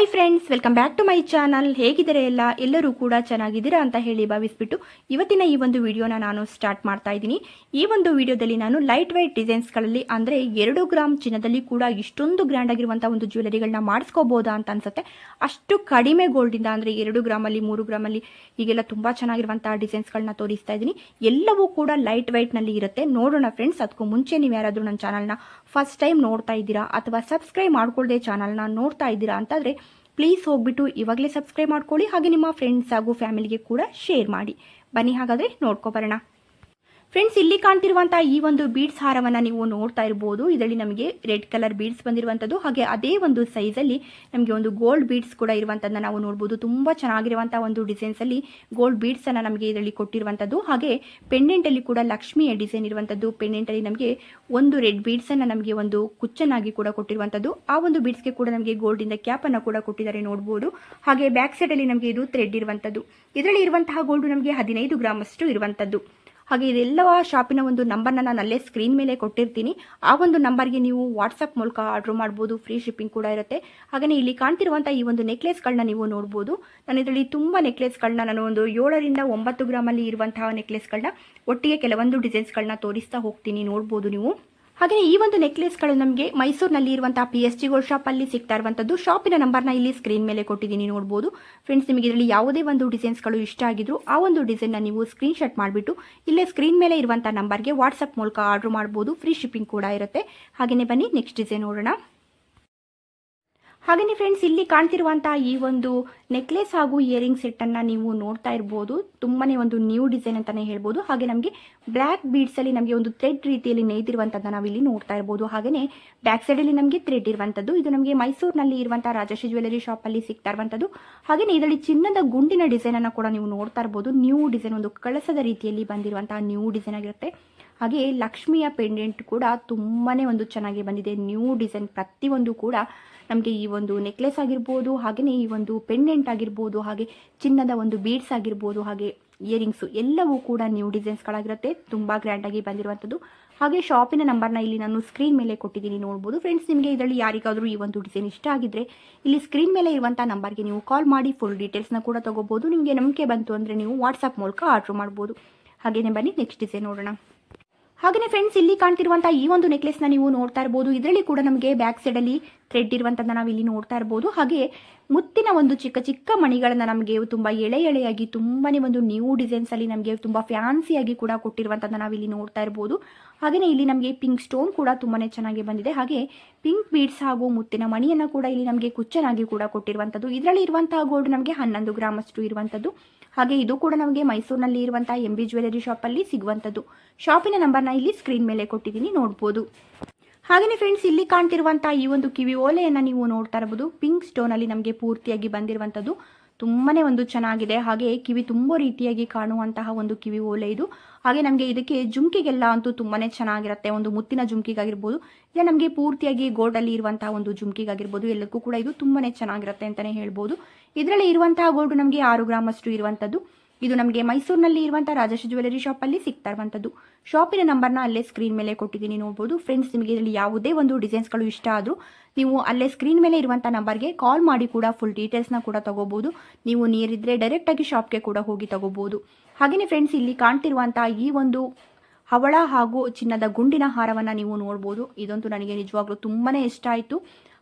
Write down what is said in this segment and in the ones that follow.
Hi friends welcome back to my channel ಹೇಗಿದ್ದಾರೆ ಎಲ್ಲ? ಎಲ್ಲರೂ ಕೂಡ ಚೆನ್ನಾಗಿದ್ದೀರಾ ಅಂತ ಹೇಳಿ ಭಾವಿಸ್ಬಿಟ್ಟು ಇವತ್ತಿನ ಈ ಒಂದು ವಿಡಿಯೋನ ನಾನು ಸ್ಟಾರ್ಟ್ ಮಾಡ್ತಾ ಇದ್ದೀನಿ. ಈ ಒಂದು ವಿಡಿಯೋದಲ್ಲಿ ನಾನು ಲೈಟ್ ವೈಟ್ ಡಿಸೈನ್ಸ್ಗಳಲ್ಲಿ ಅಂದರೆ ಎರಡು ಗ್ರಾಮ್ ಚಿನ್ನದಲ್ಲಿ ಕೂಡ ಇಷ್ಟೊಂದು ಗ್ರ್ಯಾಂಡ್ ಆಗಿರುವಂಥ ಒಂದು ಜ್ಯುವೆಲರಿಗಳನ್ನ ಮಾಡಿಸ್ಕೋಬೋದಾ ಅಂತ ಅನ್ಸುತ್ತೆ. ಅಷ್ಟು ಕಡಿಮೆ ಗೋಲ್ಡಿಂದ ಅಂದರೆ ಎರಡು ಗ್ರಾಮಲ್ಲಿ ಮೂರು ಗ್ರಾಮಲ್ಲಿ ಹೀಗೆಲ್ಲ ತುಂಬ ಚೆನ್ನಾಗಿರುವಂಥ ಡಿಸೈನ್ಸ್ಗಳನ್ನ ತೋರಿಸ್ತಾ ಇದ್ದೀನಿ. ಎಲ್ಲವೂ ಕೂಡ ಲೈಟ್ ವೈಟ್ನಲ್ಲಿ ಇರುತ್ತೆ. ನೋಡೋಣ ಫ್ರೆಂಡ್ಸ್ ಅದಕ್ಕೂ ಮುಂಚೆ ನೀವು ಯಾರಾದರೂ ನನ್ನ ಚಾನಲ್ನ ಫಸ್ಟ್ ಟೈಮ್ ನೋಡ್ತಾ ಇದ್ದೀರಾ ಅಥವಾ ಸಬ್ಸ್ಕ್ರೈಬ್ ಮಾಡ್ಕೊಳ್ಳದೆ ಚಾನಲ್ನ ನೋಡ್ತಾ ಇದ್ದೀರಾ ಅಂತಂದರೆ ಪ್ಲೀಸ್ ಹೋಗ್ಬಿಟ್ಟು ಇವಾಗಲೇ ಸಬ್ಸ್ಕ್ರೈಬ್ ಮಾಡ್ಕೊಳ್ಳಿ ಹಾಗೆ ನಿಮ್ಮ ಫ್ರೆಂಡ್ಸ್ ಹಾಗೂ ಫ್ಯಾಮಿಲಿಗೆ ಕೂಡ ಶೇರ್ ಮಾಡಿ. ಬನ್ನಿ ಹಾಗಾದರೆ ನೋಡ್ಕೊಬರೋಣ ಫ್ರೆಂಡ್ಸ್ ಇಲ್ಲಿ ಕಾಣ್ತಿರುವಂತಹ ಈ ಒಂದು ಬೀಡ್ಸ್ ಹಾರವನ್ನ ನೀವು ನೋಡ್ತಾ ಇರಬಹುದು ಇದರಲ್ಲಿ ನಮಗೆ ರೆಡ್ ಕಲರ್ ಬೀಡ್ಸ್ ಬಂದಿರುವಂತದ್ದು, ಹಾಗೆ ಅದೇ ಒಂದು ಸೈಜ್ ಅಲ್ಲಿ ನಮಗೆ ಒಂದು ಗೋಲ್ಡ್ ಬೀಡ್ಸ್ ಕೂಡ ಇರುವಂತದನ್ನ ನಾವು ನೋಡಬಹುದು ತುಂಬಾ ಚೆನ್ನಾಗಿರುವಂತಹ ಒಂದು ಡಿಸೈನ್ಸ್ ಅಲ್ಲಿ ಗೋಲ್ಡ್ ಬೀಡ್ಸ್ ಅನ್ನ ನಮಗೆ ಇದರಲ್ಲಿ ಕೊಟ್ಟಿರುವಂತದ್ದು. ಹಾಗೆ ಪೆಂಡೆಂಟ್ ಅಲ್ಲಿ ಕೂಡ ಲಕ್ಷ್ಮಿಯ ಡಿಸೈನ್ ಇರುವಂತದ್ದು. ಪೆಂಡೆಂಟ್ ಅಲ್ಲಿ ನಮಗೆ ಒಂದು ರೆಡ್ ಬೀಡ್ಸ್ ಅನ್ನ ನಮಗೆ ಒಂದು ಕುಚ್ಚನ್ನಾಗಿ ಕೂಡ ಕೊಟ್ಟಿರುವಂತದ್ದು. ಆ ಒಂದು ಬೀಡ್ಸ್ಗೆ ಕೂಡ ನಮಗೆ ಗೋಲ್ಡ್ ಇಂದ ಕ್ಯಾಪ್ ಅನ್ನ ಕೂಡ ಕೊಟ್ಟಿದ್ದಾರೆ ನೋಡಬಹುದು ಹಾಗೆ ಬ್ಯಾಕ್ ಸೈಡ್ ಅಲ್ಲಿ ನಮಗೆ ಇದು ಥ್ರೆಡ್ ಇರುವಂತದ್ದು. ಇದರಲ್ಲಿ ಇರುವಂತಹ ಗೋಲ್ಡ್ ನಮಗೆ ಹದಿನೈದು ಗ್ರಾಮ್ ಅಷ್ಟು ಇರುವಂಥದ್ದು ಹಾಗೆ ಇದೆಲ್ಲವ ಶಾಪಿನ ಒಂದು ನಂಬರ್ನ ನಾನು ಅಲ್ಲೇ ಸ್ಕ್ರೀನ್ ಮೇಲೆ ಕೊಟ್ಟಿರ್ತೀನಿ. ಆ ಒಂದು ನಂಬರ್ಗೆ ನೀವು ವಾಟ್ಸಪ್ ಮೂಲಕ ಆರ್ಡ್ರ್ ಮಾಡ್ಬೋದು. ಫ್ರೀ ಶಿಪ್ಪಿಂಗ್ ಕೂಡ ಇರುತ್ತೆ. ಹಾಗೆಯೇ ಇಲ್ಲಿ ಕಾಣ್ತಿರುವಂಥ ಈ ಒಂದು ನೆಕ್ಲೆಸ್ಗಳನ್ನ ನೀವು ನೋಡ್ಬೋದು. ನಾನು ಇದರಲ್ಲಿ ತುಂಬ ನೆಕ್ಲೆಸ್ಗಳನ್ನ ನಾನು ಒಂದು ಏಳರಿಂದ ಒಂಬತ್ತು ಗ್ರಾಮಲ್ಲಿ ಇರುವಂತಹ ನೆಕ್ಲೆಸ್ಗಳನ್ನ ಒಟ್ಟಿಗೆ ಕೆಲವೊಂದು ಡಿಸೈನ್ಸ್ಗಳನ್ನ ತೋರಿಸ್ತಾ ಹೋಗ್ತೀನಿ. ನೋಡ್ಬೋದು ನೀವು. ಹಾಗೆಯೇ ಈ ಒಂದು ನೆಕ್ಲೆಸ್ಗಳು ನಮಗೆ ಮೈಸೂರಿನಲ್ಲಿ ಇರುವಂತಹ ಪಿ ಎಸ್ ಜಿ ಗೋಲ್ಡ್ ಶಾಪಲ್ಲಿ ಸಿಗ್ತಾ ಇರುವಂಥದ್ದು ಶಾಪಿನ ನಂಬರ್ನ ಇಲ್ಲಿ ಸ್ಕ್ರೀನ್ ಮೇಲೆ ಕೊಟ್ಟಿದ್ದೀನಿ ನೋಡ್ಬೋದು. ಫ್ರೆಂಡ್ಸ್ ನಿಮಗೆ ಇದರಲ್ಲಿ ಯಾವುದೇ ಒಂದು ಡಿಸೈನ್ಸ್ಗಳು ಇಷ್ಟ ಆಗಿದ್ರು ಆ ಒಂದು ಡಿಸೈನ್ನ ನೀವು ಸ್ಕ್ರೀನ್ ಶಾಟ್ ಮಾಡಿಬಿಟ್ಟು ಇಲ್ಲೇ ಸ್ಕ್ರೀನ್ ಮೇಲೆ ಇರುವಂಥ ನಂಬರ್ಗೆ ವಾಟ್ಸಪ್ ಮೂಲಕ ಆರ್ಡರ್ ಮಾಡ್ಬೋದು. ಫ್ರೀ ಶಿಪ್ಪಿಂಗ್ ಕೂಡ ಇರುತ್ತೆ. ಹಾಗೆಯೇ ಬನ್ನಿ ನೆಕ್ಸ್ಟ್ ಡಿಸೈನ್ ನೋಡೋಣ. ಹಾಗೆಯೇ ಫ್ರೆಂಡ್ಸ್ ಇಲ್ಲಿ ಕಾಣ್ತಿರುವಂತಹ ಈ ಒಂದು ನೆಕ್ಲೆಸ್ ಹಾಗೂ ಇಯರಿಂಗ್ ಅನ್ನ ನೀವು ನೋಡ್ತಾ ಇರಬಹುದು ತುಂಬಾನೇ ಒಂದು ನ್ಯೂ ಡಿಸೈನ್ ಅಂತಾನೆ ಹೇಳ್ಬೋದು. ಹಾಗೆ ನಮಗೆ ಬ್ಲ್ಯಾಕ್ ಬೀಡ್ಸಲ್ಲಿ ನಮಗೆ ಒಂದು ಥ್ರೆಡ್ ರೀತಿಯಲ್ಲಿ ನೇಯ್ದಿರುವಂತಹ ನಾವು ಇಲ್ಲಿ ನೋಡ್ತಾ ಇರಬಹುದು ಹಾಗೆಯೇ ಬ್ಯಾಕ್ ಸೈಡ್ ಅಲ್ಲಿ ನಮಗೆ ಥ್ರೆಡ್ ಇರುವಂತದ್ದು. ಇದು ನಮಗೆ ಮೈಸೂರಿನಲ್ಲಿ ಇರುವಂತಹ ರಾಜಶ್ರೀ ಜ್ಯುವೆಲರಿ ಶಾಪ್ ಅಲ್ಲಿ ಸಿಗ್ತಾ ಇರುವಂತದ್ದು. ಹಾಗೆಯೇ ಇದರಲ್ಲಿ ಚಿನ್ನದ ಗುಂಡಿನ ಡಿಸೈನ್ ಅನ್ನ ಕೂಡ ನೀವು ನೋಡ್ತಾ ಇರಬಹುದು ನ್ಯೂ ಡಿಸೈನ್ ಒಂದು ಕಳಸದ ರೀತಿಯಲ್ಲಿ ಬಂದಿರುವಂತಹ ನ್ಯೂ ಡಿಸೈನ್ ಆಗಿರುತ್ತೆ. ಹಾಗೆ ಲಕ್ಷ್ಮಿಯ ಪೆಂಡೆಂಟ್ ಕೂಡ ತುಂಬಾನೇ ಒಂದು ಚೆನ್ನಾಗಿ ಬಂದಿದೆ. ನ್ಯೂ ಡಿಸೈನ್ ಪ್ರತಿಯೊಂದು ಕೂಡ ನಮಗೆ ಈ ಒಂದು ನೆಕ್ಲೆಸ್ ಆಗಿರ್ಬೋದು ಹಾಗೆಯೇ ಈ ಒಂದು ಪೆಂಡೆಂಟ್ ಆಗಿರ್ಬೋದು, ಹಾಗೆ ಚಿನ್ನದ ಒಂದು ಬೀಡ್ಸ್ ಆಗಿರ್ಬೋದು, ಹಾಗೆ ಇಯರಿಂಗ್ಸು ಎಲ್ಲವೂ ಕೂಡ ನ್ಯೂ ಡಿಸೈನ್ಸ್ಗಳಾಗಿರುತ್ತೆ ತುಂಬ ಗ್ರ್ಯಾಂಡಾಗಿ ಬಂದಿರುವಂಥದ್ದು. ಹಾಗೆ ಶಾಪಿನ ನಂಬರ್ನ ಇಲ್ಲಿ ನಾನು ಸ್ಕ್ರೀನ್ ಮೇಲೆ ಕೊಟ್ಟಿದ್ದೀನಿ ನೋಡ್ಬೋದು. ಫ್ರೆಂಡ್ಸ್ ನಿಮಗೆ ಇದರಲ್ಲಿ ಯಾರಿಗಾದರೂ ಈ ಒಂದು ಡಿಸೈನ್ ಇಷ್ಟ ಆಗಿದ್ರೆ ಇಲ್ಲಿ ಸ್ಕ್ರೀನ್ ಮೇಲೆ ಇರುವಂಥ ನಂಬರ್ಗೆ ನೀವು ಕಾಲ್ ಮಾಡಿ ಫುಲ್ ಡೀಟೇಲ್ಸ್ನ ಕೂಡ ತೊಗೋಬೋದು. ನಿಮಗೆ ನಂಬಿಕೆ ಬಂತು ಅಂದರೆ ನೀವು ವಾಟ್ಸಪ್ ಮೂಲಕ ಆರ್ಡ್ರ್ ಮಾಡ್ಬೋದು. ಹಾಗೆಯೇ ಬನ್ನಿ ನೆಕ್ಸ್ಟ್ ಡಿಸೈನ್ ನೋಡೋಣ. ಹಾಗೆಯೇ ಫ್ರೆಂಡ್ಸ್ ಇಲ್ಲಿ ಕಾಣ್ತಿರುವಂತಹ ಈ ಒಂದು ನೆಕ್ಲೆಸ್ನ ನೀವು ನೋಡ್ತಾ ಇರಬಹುದು ಇದರಲ್ಲಿ ಕೂಡ ನಮಗೆ ಬ್ಯಾಕ್ ಸೈಡ್ ಅಲ್ಲಿ ಥ್ರೆಡ್ ಇರುವಂತಹ ನಾವು ಇಲ್ಲಿ ನೋಡ್ತಾ ಇರಬಹುದು ಹಾಗೆ ಮುತ್ತಿನ ಒಂದು ಚಿಕ್ಕ ಚಿಕ್ಕ ಮಣಿಗಳನ್ನ ನಮಗೆ ತುಂಬಾ ಎಳೆ ಎಳೆಯಾಗಿ ತುಂಬಾನೇ ಒಂದು ನ್ಯೂ ಡಿಸೈನ್ಸ್ ಅಲ್ಲಿ ನಮಗೆ ತುಂಬಾ ಫ್ಯಾನ್ಸಿಯಾಗಿ ಕೂಡ ಕೊಟ್ಟಿರುವಂತಹ ನಾವು ಇಲ್ಲಿ ನೋಡ್ತಾ ಇರ್ಬೋದು. ಹಾಗೆಯೇ ಇಲ್ಲಿ ನಮಗೆ ಪಿಂಕ್ ಸ್ಟೋನ್ ಕೂಡ ತುಂಬಾ ಚೆನ್ನಾಗಿ ಬಂದಿದೆ. ಹಾಗೆ ಪಿಂಕ್ ಬೀಡ್ಸ್ ಹಾಗೂ ಮುತ್ತಿನ ಮಣಿಯನ್ನು ಕೂಡ ಇಲ್ಲಿ ನಮಗೆ ಕುಚ್ಚನಾಗಿ ಕೂಡ ಕೊಟ್ಟಿರುವಂಥದ್ದು ಇದರಲ್ಲಿ ಇರುವಂತಹ ಗೋಲ್ಡ್ ನಮಗೆ ಹನ್ನೊಂದು ಗ್ರಾಮ್ ಅಷ್ಟು ಇರುವಂಥದ್ದು ಹಾಗೆ ಇದು ಕೂಡ ನಮಗೆ ಮೈಸೂರಿನಲ್ಲಿ ಇರುವಂತಹ ಎಂ ಬಿ ಜ್ಯುವೆಲರಿ ಶಾಪಲ್ಲಿ ಸಿಗುವಂಥದ್ದು ಶಾಪಿನ ನಂಬರ್ನ ಇಲ್ಲಿ ಸ್ಕ್ರೀನ್ ಮೇಲೆ ಕೊಟ್ಟಿದ್ದೀನಿ, ನೋಡ್ಬೋದು. ಹಾಗೆಯೇ ಫ್ರೆಂಡ್ಸ್ ಇಲ್ಲಿ ಕಾಣ್ತಿರುವಂತಹ ಈ ಒಂದು ಕಿವಿ ಓಲೆಯನ್ನು ನೀವು ನೋಡ್ತಾ ಇರಬಹುದು. ಪಿಂಕ್ ಸ್ಟೋನಲ್ಲಿ ನಮಗೆ ಪೂರ್ತಿಯಾಗಿ ಬಂದಿರುವಂಥದ್ದು ತುಂಬಾನೇ ಒಂದು ಚೆನ್ನಾಗಿದೆ. ಹಾಗೆ ಕಿವಿ ತುಂಬಾ ರೀತಿಯಾಗಿ ಕಾಣುವಂತಹ ಒಂದು ಕಿವಿ ಓಲೆ ಇದು. ಹಾಗೆ ನಮಗೆ ಇದಕ್ಕೆ ಜುಮ್ಕಿಗೆಲ್ಲ ಅಂತೂ ತುಂಬಾನೇ ಚೆನ್ನಾಗಿರುತ್ತೆ. ಒಂದು ಮುತ್ತಿನ ಜುಮ್ಕಿಗಾಗಿರ್ಬೋದು, ಇಲ್ಲ ನಮಗೆ ಪೂರ್ತಿಯಾಗಿ ಗೋಲ್ಡಲ್ಲಿ ಇರುವಂತಹ ಒಂದು ಜುಮ್ಕಿಗಾಗಿರ್ಬೋದು, ಎಲ್ಲಕ್ಕೂ ಕೂಡ ಇದು ತುಂಬಾನೇ ಚೆನ್ನಾಗಿರುತ್ತೆ ಅಂತಲೇ ಹೇಳ್ಬೋದು. ಇದರಲ್ಲಿ ಇರುವಂತಹ ಗೋಲ್ಡ್ ನಮಗೆ ಆರು ಗ್ರಾಮ್ ಅಷ್ಟು ಇರುವಂಥದ್ದು. ಇದು ನಮಗೆ ಮೈಸೂರಿನಲ್ಲಿ ಇರುವಂತಹ ರಾಜಶ್ರೀ ಜ್ಯುವೆಲರಿ ಅಲ್ಲಿ ಸಿಗ್ತಾ ಇರುವಂಥದ್ದು ಶಾಪಿನ ನಂಬರ್ನ ಅಲ್ಲೇ ಸ್ಕ್ರೀನ್ ಮೇಲೆ ಕೊಟ್ಟಿದ್ದೀನಿ ನೋಡ್ಬೋದು. ಫ್ರೆಂಡ್ಸ್ ನಿಮಗೆ ಇದರಲ್ಲಿ ಯಾವುದೇ ಒಂದು ಡಿಸೈನ್ಸ್ಗಳು ಇಷ್ಟ ಆದರೂ ನೀವು ಅಲ್ಲೇ ಸ್ಕ್ರೀನ್ ಮೇಲೆ ಇರುವಂಥ ನಂಬರ್ಗೆ ಕಾಲ್ ಮಾಡಿ ಕೂಡ ಫುಲ್ ಡೀಟೇಲ್ಸ್ನ ಕೂಡ ತಗೋಬಹುದು ನೀವು ನೀರಿದ್ದರೆ ಡೈರೆಕ್ಟಾಗಿ ಶಾಪ್ಗೆ ಕೂಡ ಹೋಗಿ ತಗೋಬೋದು. ಹಾಗೆಯೇ ಫ್ರೆಂಡ್ಸ್ ಇಲ್ಲಿ ಕಾಣ್ತಿರುವಂತಹ ಈ ಒಂದು ಹವಳ ಹಾಗೂ ಚಿನ್ನದ ಗುಂಡಿನ ಹಾರವನ್ನು ನೀವು ನೋಡ್ಬೋದು. ಇದಂತೂ ನನಗೆ ನಿಜವಾಗ್ಲೂ ತುಂಬಾ ಇಷ್ಟ ಆಯಿತು.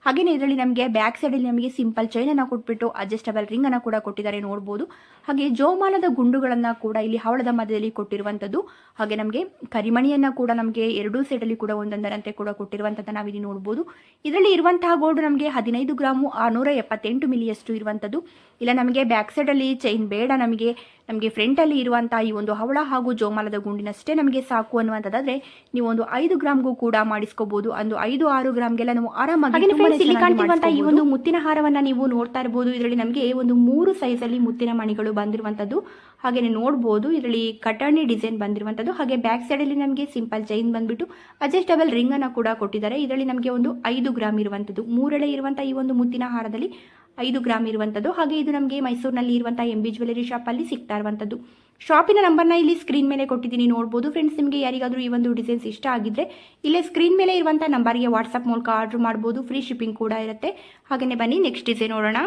ಹಾಗೆಯೇ ಇದರಲ್ಲಿ ನಮಗೆ ಬ್ಯಾಕ್ ಸೈಡಲ್ಲಿ ನಮಗೆ ಸಿಂಪಲ್ ಚೈನನ್ನು ಕೊಟ್ಬಿಟ್ಟು ಅಡ್ಜಸ್ಟಬಲ್ ರಿಂಗನ್ನು ಕೂಡ ಕೊಟ್ಟಿದ್ದಾರೆ ನೋಡ್ಬೋದು. ಹಾಗೆ ಜೋಮಾನದ ಗುಂಡುಗಳನ್ನು ಕೂಡ ಇಲ್ಲಿ ಹವಳದ ಮಧ್ಯದಲ್ಲಿ ಕೊಟ್ಟಿರುವಂಥದ್ದು. ಹಾಗೆ ನಮಗೆ ಕರಿಮಣಿಯನ್ನು ಕೂಡ ನಮಗೆ ಎರಡೂ ಸೈಡಲ್ಲಿ ಕೂಡ ಒಂದೊಂದರಂತೆ ಕೂಡ ಕೊಟ್ಟಿರುವಂಥದ್ದು ನಾವಿಲ್ಲಿ ನೋಡ್ಬೋದು. ಇದರಲ್ಲಿ ಇರುವಂತಹ ಗೋಲ್ಡ್ ನಮಗೆ ಹದಿನೈದು ಗ್ರಾಮು ಆರುನೂರ ಎಪ್ಪತ್ತೆಂಟು ಮಿಲಿಯಷ್ಟು ಇರುವಂಥದ್ದು. ಇಲ್ಲ ನಮಗೆ ಬ್ಯಾಕ್ ಸೈಡಲ್ಲಿ ಚೈನ್ ಬೇಡ ನಮಗೆ. ನಮಗೆ ಫ್ರಂಟಲ್ಲಿ ಇರುವಂಥ ಈ ಒಂದು ಹವಳ ಹಾಗೂ ಜೋಮಾಲದ ಗುಂಡಿನಷ್ಟೇ ನಮಗೆ ಸಾಕು ಅನ್ನುವಂಥದ್ದಾದ್ರೆ ನೀವು ಒಂದು ಐದು ಗ್ರಾಮ್ಗೂ ಕೂಡ ಮಾಡಿಸ್ಕೋಬಹುದು ಒಂದು ಐದು ಆರು ಗ್ರಾಮ್ಗೆಲ್ಲ ನಾವು ಆರಾಮಾಗಿ ಕಾಣ್ತಿರುವಂತಹ ಈ ಒಂದು ಮುತ್ತಿನ ಹಾರವನ್ನ ನೀವು ನೋಡ್ತಾ ಇರಬಹುದು ಇದರಲ್ಲಿ ನಮಗೆ ಒಂದು ಮೂರು ಸೈಜ್ ಅಲ್ಲಿ ಮುತ್ತಿನ ಮಣಿಗಳು ಬಂದಿರುವಂತದ್ದು. ಹಾಗೆ ನೋಡಬಹುದು ಇದರಲ್ಲಿ ಕಟಾಣಿ ಡಿಸೈನ್ ಬಂದಿರುವಂತದ್ದು. ಹಾಗೆ ಬ್ಯಾಕ್ ಸೈಡ್ ಅಲ್ಲಿ ನಮಗೆ ಸಿಂಪಲ್ ಚೈನ್ ಬಂದ್ಬಿಟ್ಟು ಅಡ್ಜಸ್ಟಬಲ್ ರಿಂಗ್ ಅನ್ನ ಕೂಡ ಕೊಟ್ಟಿದ್ದಾರೆ. ಇದರಲ್ಲಿ ನಮಗೆ ಒಂದು ಐದು ಗ್ರಾಮ್ ಇರುವಂತದ್ದು. ಮೂರೆಳೆ ಇರುವಂತಹ ಈ ಒಂದು ಮುತ್ತಿನ ಹಾರದಲ್ಲಿ ಐದು ಗ್ರಾಮ್ ಇರುವಂತದ್ದು. ಹಾಗೆ ಇದು ನಮಗೆ ಮೈಸೂರಿನಲ್ಲಿ ಇರುವಂತಹ ಎಂ ಜ್ಯುವೆಲರಿ ಶಾಪ್ ಅಲ್ಲಿ ಸಿಗ್ತಾ ಇರುವಂಥದ್ದು ಶಾಪಿನ ನಂಬರ್ನ ಇಲ್ಲಿ ಸ್ಕ್ರೀನ್ ಮೇಲೆ ಕೊಟ್ಟಿದ್ದೀನಿ, ನೋಡ್ಬೋದು. ಫ್ರೆಂಡ್ಸ್ ನಿಮಗೆ ಯಾರಿಗಾದರೂ ಈ ಒಂದು ಡಿಸೈನ್ಸ್ ಇಷ್ಟ ಆಗಿದ್ರೆ, ಇಲ್ಲೇ ಸ್ಕ್ರೀನ್ ಮೇಲೆ ಇರುವಂಥ ನಂಬರ್ಗೆ ವಾಟ್ಸಪ್ ಮೂಲಕ ಆರ್ಡರ್ ಮಾಡ್ಬೋದು. ಫ್ರೀ ಶಿಪ್ಪಿಂಗ್ ಕೂಡ ಇರುತ್ತೆ. ಹಾಗೆಯೇ ಬನ್ನಿ ನೆಕ್ಸ್ಟ್ ಡಿಸೈನ್ ನೋಡೋಣ.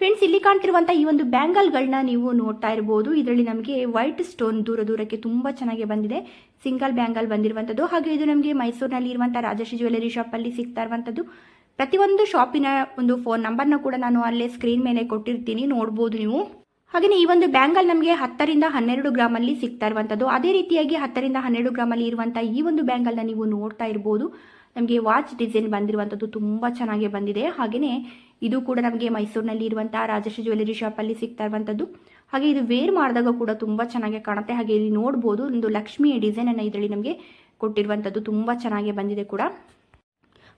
ಫ್ರೆಂಡ್ಸ್ ಇಲ್ಲಿ ಕಾಣ್ತಿರುವಂಥ ಈ ಒಂದು ಬ್ಯಾಂಗಲ್ಗಳನ್ನ ನೀವು ನೋಡ್ತಾ ಇರ್ಬೋದು. ಇದರಲ್ಲಿ ನಮಗೆ ವೈಟ್ ಸ್ಟೋನ್ ದೂರ ದೂರಕ್ಕೆ ತುಂಬ ಚೆನ್ನಾಗಿ ಬಂದಿದೆ. ಸಿಂಗಲ್ ಬ್ಯಾಂಗಲ್ ಬಂದಿರುವಂಥದ್ದು ಹಾಗೆ ಇದು ನಮಗೆ ಮೈಸೂರಿನಲ್ಲಿ ಇರುವಂಥ ರಾಜಶ್ರೀ ಜ್ಯುವೆಲರಿ ಶಾಪಲ್ಲಿ ಸಿಗ್ತಾ ಇರುವಂಥದ್ದು ಪ್ರತಿಯೊಂದು ಶಾಪಿನ ಒಂದು ಫೋನ್ ನಂಬರ್ನ ಕೂಡ ನಾನು ಅಲ್ಲೇ ಸ್ಕ್ರೀನ್ ಮೇಲೆ ಕೊಟ್ಟಿರ್ತೀನಿ. ನೋಡ್ಬೋದು ನೀವು. ಹಾಗೆಯೇ ಈ ಒಂದು ಬ್ಯಾಂಗಲ್ ನಮಗೆ ಹತ್ತರಿಂದ ಹನ್ನೆರಡು ಗ್ರಾಮಲ್ಲಿ ಸಿಗ್ತಾ ಇರುವಂಥದ್ದು ಅದೇ ರೀತಿಯಾಗಿ ಹತ್ತರಿಂದ ಹನ್ನೆರಡು ಗ್ರಾಮಲ್ಲಿ ಇರುವಂಥ ಈ ಒಂದು ಬ್ಯಾಂಗಲ್ನ ನೀವು ನೋಡ್ತಾ ಇರ್ಬೋದು. ನಮಗೆ ವಾಚ್ ಡಿಸೈನ್ ಬಂದಿರುವಂಥದ್ದು ತುಂಬ ಚೆನ್ನಾಗಿ ಬಂದಿದೆ. ಹಾಗೆಯೇ ಇದು ಕೂಡ ನಮಗೆ ಮೈಸೂರಿನಲ್ಲಿ ಇರುವಂಥ ರಾಜಶ್ರೀ ಜ್ಯುವೆಲರಿ ಶಾಪಲ್ಲಿ ಸಿಗ್ತಾ ಇರುವಂಥದ್ದು ಹಾಗೆ ಇದು ವೇರ್ ಮಾಡಿದಾಗ ಕೂಡ ತುಂಬ ಚೆನ್ನಾಗಿ ಕಾಣುತ್ತೆ. ಹಾಗೆ ಇಲ್ಲಿ ನೋಡ್ಬೋದು, ಒಂದು ಲಕ್ಷ್ಮಿಯ ಡಿಸೈನನ್ನು ಇದರಲ್ಲಿ ನಮಗೆ ಕೊಟ್ಟಿರುವಂಥದ್ದು ತುಂಬ ಚೆನ್ನಾಗಿ ಬಂದಿದೆ ಕೂಡ.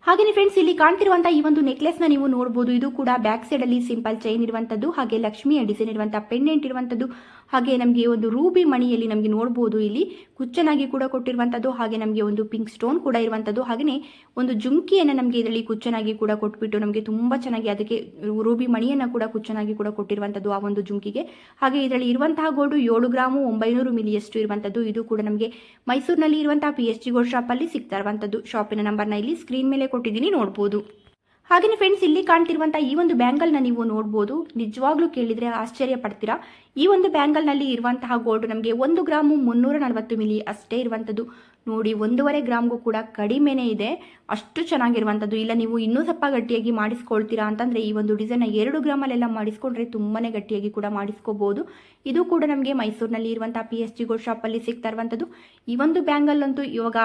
ಹಾಗೆಯೇ ಫ್ರೆಂಡ್ಸ್ ಇಲ್ಲಿ ಕಾಣ್ತಿರುವಂತಹ ಈ ಒಂದು ನೆಕ್ಲೆಸ್ನ ನೀವು ನೋಡಬಹುದು ಇದು ಕೂಡ ಬ್ಯಾಕ್ ಸೈಡ್ ಅಲ್ಲಿ ಸಿಂಪಲ್ ಚೈನ್ ಇರುವಂತದ್ದು, ಹಾಗೆ ಲಕ್ಷ್ಮಿಯ ಡಿಸೈನ್ ಇರುವಂತಹ ಪೆಂಡೆಂಟ್ ಇರುವಂಥದ್ದು ಹಾಗೆ ನಮಗೆ ಒಂದು ರೂಬಿ ಮಣಿಯಲ್ಲಿ ನಮಗೆ ನೋಡ್ಬೋದು ಇಲ್ಲಿ. ಕುಚ್ಚನಾಗಿ ಕೂಡ ಕೊಟ್ಟಿರುವಂಥದ್ದು ಹಾಗೆ ನಮಗೆ ಒಂದು ಪಿಂಕ್ ಸ್ಟೋನ್ ಕೂಡ ಇರುವಂಥದ್ದು ಹಾಗೆಯೇ ಒಂದು ಜುಮ್ಕಿಯನ್ನು ನಮಗೆ ಇದರಲ್ಲಿ ಕುಚ್ಚನಾಗಿ ಕೂಡ ಕೊಟ್ಬಿಟ್ಟು ನಮಗೆ ತುಂಬ ಚೆನ್ನಾಗಿ ಅದಕ್ಕೆ ರೂಬಿ ಮಣಿಯನ್ನು ಕೂಡ ಕುಚ್ಚನಾಗಿ ಕೂಡ ಕೊಟ್ಟಿರುವಂಥದ್ದು ಆ ಒಂದು ಜುಮ್ಕಿಗೆ. ಹಾಗೆ ಇದರಲ್ಲಿ ಇರುವಂತಹ ಗೋಲ್ಡು ಏಳು ಗ್ರಾಮು ಒಂಬೈನೂರು ಮಿಲಿಯಷ್ಟು ಇರುವಂಥದ್ದು ಇದು ಕೂಡ ನಮಗೆ ಮೈಸೂರಿನಲ್ಲಿ ಇರುವಂತಹ ಪಿ ಎಚ್ ಜಿ ಗೋಲ್ಡ್ ಶಾಪಲ್ಲಿ ಸಿಗ್ತಾ ಇರುವಂಥದ್ದು ಶಾಪಿನ ನಂಬರ್ನ ಇಲ್ಲಿ ಸ್ಕ್ರೀನ್ ಮೇಲೆ ಕೊಟ್ಟಿದ್ದೀನಿ, ನೋಡ್ಬೋದು. ಹಾಗೆಯೇ ಫ್ರೆಂಡ್ಸ್ ಇಲ್ಲಿ ಕಾಣ್ತಿರುವಂಥ ಈ ಒಂದು ಬ್ಯಾಂಗಲ್ನ ನೀವು ನೋಡ್ಬೋದು. ನಿಜವಾಗ್ಲೂ ಕೇಳಿದರೆ ಆಶ್ಚರ್ಯ ಪಡ್ತೀರಾ? ಈ ಒಂದು ಬ್ಯಾಂಗಲ್ನಲ್ಲಿ ಇರುವಂತಹ ಗೋಲ್ಡ್ ನಮಗೆ ಒಂದು ಗ್ರಾಮು ಮುನ್ನೂರ ನಲವತ್ತು ಮಿಲಿ ಅಷ್ಟೇ ಇರುವಂಥದ್ದು. ನೋಡಿ, ಒಂದೂವರೆ ಗ್ರಾಮ್ಗೂ ಕೂಡ ಕಡಿಮೆನೆ ಇದೆ. ಅಷ್ಟು ಚೆನ್ನಾಗಿರುವಂಥದ್ದು. ಇಲ್ಲ, ನೀವು ಇನ್ನೂ ಸ್ವಲ್ಪ ಗಟ್ಟಿಯಾಗಿ ಮಾಡಿಸ್ಕೊಳ್ತೀರಾ ಅಂತಂದರೆ ಈ ಒಂದು ಡಿಸೈನ್ನ ಎರಡು ಗ್ರಾಮಲ್ಲೆಲ್ಲ ಮಾಡಿಸ್ಕೊಂಡ್ರೆ ತುಂಬಾನೇ ಗಟ್ಟಿಯಾಗಿ ಕೂಡ ಮಾಡಿಸ್ಕೋಬೋದು. ಇದು ಕೂಡ ನಮಗೆ ಮೈಸೂರಿನಲ್ಲಿ ಇರುವಂಥ ಪಿ ಎಸ್ ಜಿ ಗೋಲ್ಡ್ ಶಾಪಲ್ಲಿ ಸಿಗ್ತಾ ಇರುವಂಥದ್ದು ಈ ಒಂದು ಬ್ಯಾಂಗಲ್ ಅಂತೂ ಇವಾಗ